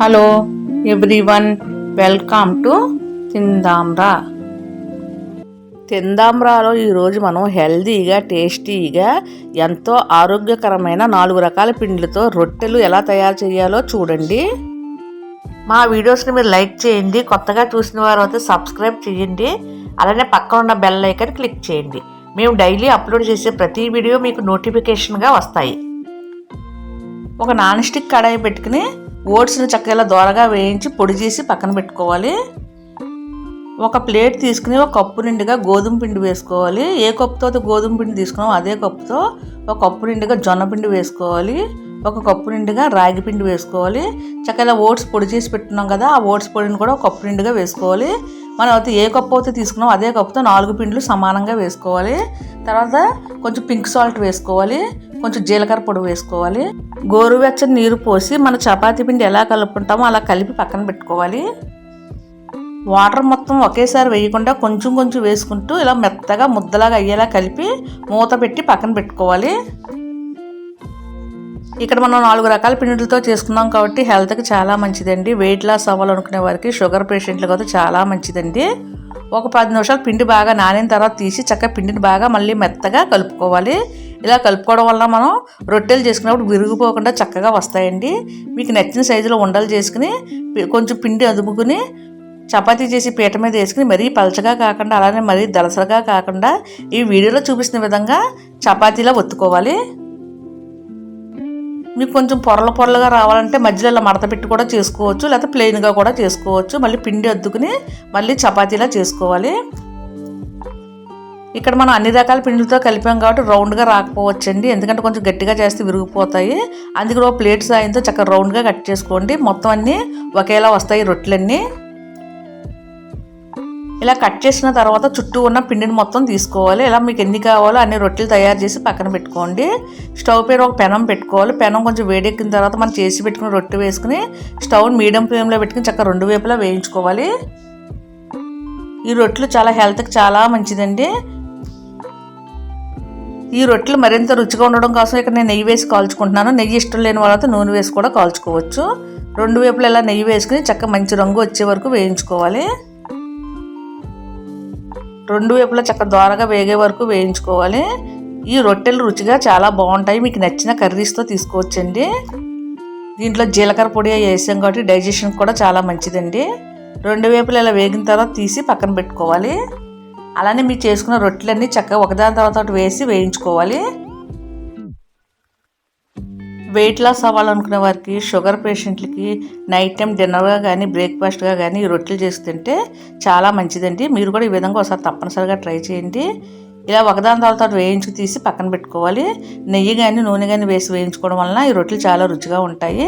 Hello everyone welcome to Tindamra తిందాంరాలో ఈరోజు మనం హెల్దీగా టేస్టీగా ఎంతో ఆరోగ్యకరమైన నాలుగు రకాల పిండిలతో రొట్టెలు ఎలా తయారు చేయాలో చూడండి. మా వీడియోస్ని మీరు లైక్ చేయండి. కొత్తగా చూసిన వారు అయితే సబ్స్క్రైబ్ చేయండి. అలానే పక్కన ఉన్న బెల్ ఐకన్ క్లిక్ చేయండి. మేము డైలీ అప్లోడ్ చేసే ప్రతి వీడియో మీకు నోటిఫికేషన్గా వస్తాయి. ఒక నాన్ స్టిక్ కడాయి పెట్టుకుని ఓట్స్ని చక్కగా దోరగా వేయించి పొడి చేసి పక్కన పెట్టుకోవాలి. ఒక ప్లేట్ తీసుకుని ఒక కప్పు నిండుగా గోధుమ పిండి వేసుకోవాలి. ఏ కప్పుతో గోధుమ పిండి తీసుకున్నామో అదే కప్పుతో ఒక కప్పు నిండుగా జొన్న పిండి వేసుకోవాలి. ఒక కప్పు నిండుగా రాగి పిండి వేసుకోవాలి. చక్కగా ఓట్స్ పొడి చేసి పెట్టున్నాం కదా ఆ ఓట్స్ పొడిని కూడా ఒక కప్పు నిండుగా వేసుకోవాలి. మనం అయితే ఏ కప్పు అయితే తీసుకున్నాం అదే కప్పుతో నాలుగు పిండిలు సమానంగా వేసుకోవాలి. తర్వాత కొంచెం పింక్ సాల్ట్ వేసుకోవాలి. కొంచెం జీలకర్ర పొడి వేసుకోవాలి. గోరువెచ్చని నీరు పోసి మన చపాతీ పిండి ఎలా కలుపుకుంటామో అలా కలిపి పక్కన పెట్టుకోవాలి. వాటర్ మొత్తం ఒకేసారి వేయకుండా కొంచెం కొంచెం వేసుకుంటూ ఇలా మెత్తగా ముద్దలాగా అయ్యేలా కలిపి మూత పెట్టి పక్కన పెట్టుకోవాలి. ఇక్కడ మనం నాలుగు రకాల పిండిలతో చేసుకున్నాం కాబట్టి హెల్త్కి చాలా మంచిదండి. వెయిట్ లాస్ అవ్వాలనుకునే వారికి షుగర్ పేషెంట్లకు అయితే చాలా మంచిదండి. ఒక పది నిమిషాలు పిండి బాగా నానిన తర్వాత తీసి చక్కగా పిండిని బాగా మళ్ళీ మెత్తగా కలుపుకోవాలి. ఇలా కలుపుకోవడం వల్ల మనం రొట్టెలు చేసుకున్నప్పుడు విరిగిపోకుండా చక్కగా వస్తాయండి. మీకు నచ్చిన సైజులో ఉండలు చేసుకుని కొంచెం పిండి అదుముకుని చపాతీ చేసి పీట మీద వేసుకుని మరీ పలచగా కాకుండా అలానే మరీ దలసలుగా కాకుండా ఈ వీడియోలో చూపిస్తున్న విధంగా చపాతీలా ఒత్తుకోవాలి. మీకు కొంచెం పొరల పొరలుగా రావాలంటే మధ్యలో ఇలా మడత పెట్టి కూడా చేసుకోవచ్చు లేకపోతే ప్లెయిన్గా కూడా చేసుకోవచ్చు. మళ్ళీ పిండి అద్దుకుని మళ్ళీ చపాతీలా చేసుకోవాలి. ఇక్కడ మనం అన్ని రకాల పిండిలతో కలిపాం కాబట్టి రౌండ్గా రాకపోవచ్చండి. ఎందుకంటే కొంచెం గట్టిగా చేస్తే విరిగిపోతాయి. అందుకే ఒక ప్లేట్ సాయంతో చక్కగా రౌండ్గా కట్ చేసుకోండి. మొత్తం అన్నీ ఒకేలా వస్తాయి రొట్టెలన్నీ. ఇలా కట్ చేసిన తర్వాత చుట్టూ ఉన్న పిండిని మొత్తం తీసుకోవాలి. ఇలా మీకు ఎన్ని కావాలో అన్ని రొట్టెలు తయారు చేసి పక్కన పెట్టుకోండి. స్టవ్ పైన ఒక పెనం పెట్టుకోవాలి. పెనం కొంచెం వేడెక్కిన తర్వాత మనం చేసి పెట్టుకుని రొట్టె వేసుకుని స్టవ్ని మీడియం ఫ్లేమ్లో పెట్టుకుని చక్కగా రెండు వైపులా వేయించుకోవాలి. ఈ రొట్టెలు చాలా హెల్త్కి చాలా మంచిదండి. ఈ రొట్టెలు మరింత రుచిగా ఉండడం కోసం ఇక్కడ నేను నెయ్యి వేసి కాల్చుకుంటున్నాను. నెయ్యి ఇష్టం లేని వాళ్ళతో నూనె వేసి కూడా కాల్చుకోవచ్చు. రెండు వైపులా ఇలా నెయ్యి వేసుకుని చక్కగా మంచి రంగు వచ్చే వరకు వేయించుకోవాలి. రెండు వైపులా చక్క దోరగా వేగే వరకు వేయించుకోవాలి. ఈ రొట్టెలు రుచిగా చాలా బాగుంటాయి. మీకు నచ్చిన కర్రీస్తో తీసుకోవచ్చండి. దీంట్లో జీలకర్ర పొడి వేసాం కాబట్టి డైజెషన్ కూడా చాలా మంచిదండి. రెండు వైపులు ఇలా వేగిన తర్వాత తీసి పక్కన పెట్టుకోవాలి. అలానే మీరు చేసుకున్న రొట్టెలన్నీ చక్కగా ఒకదాని తర్వాత వేసి వేయించుకోవాలి. వెయిట్ లాస్ అవ్వాలనుకునే వారికి షుగర్ పేషెంట్లకి నైట్ టైం డిన్నర్గా కానీ బ్రేక్ఫాస్ట్గా కానీ రొట్టెలు చేసి తింటే చాలా మంచిదండి. మీరు కూడా ఈ విధంగా ఒకసారి తప్పనిసరిగా ట్రై చేయండి. ఇలా ఒకదాని తర్వాత వేయించి తీసి పక్కన పెట్టుకోవాలి. నెయ్యి కానీ నూనె కానీ వేసి వేయించుకోవడం వలన ఈ రొట్టెలు చాలా రుచిగా ఉంటాయి.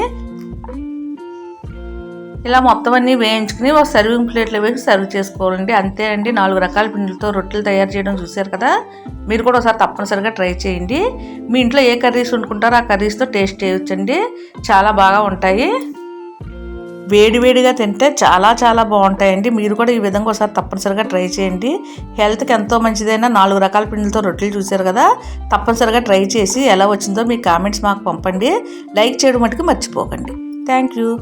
ఇలా మొత్తం అన్నీ వేయించుకుని ఒక సర్వింగ్ ప్లేట్లో వేసి సర్వ్ చేసుకోవాలండి. అంతే అండి. నాలుగు రకాల పిండిలతో రొట్టెలు తయారు చేయడం చూశారు కదా? మీరు కూడా ఒకసారి తప్పనిసరిగా ట్రై చేయండి. మీ ఇంట్లో ఏ కర్రీస్ వండుకుంటారో ఆ కర్రీస్తో టేస్ట్ చేయొచ్చండి. చాలా బాగా ఉంటాయి. వేడివేడిగా తింటే చాలా చాలా బాగుంటాయండి. మీరు కూడా ఈ విధంగా ఒకసారి తప్పనిసరిగా ట్రై చేయండి. హెల్త్కి ఎంతో మంచిదైనా నాలుగు రకాల పిండిలతో రొట్టెలు చూశారు కదా? తప్పనిసరిగా ట్రై చేసి ఎలా వచ్చిందో మీ కామెంట్స్ మాకు పంపండి. లైక్ చేయడం మటుకు మర్చిపోకండి. Thank you.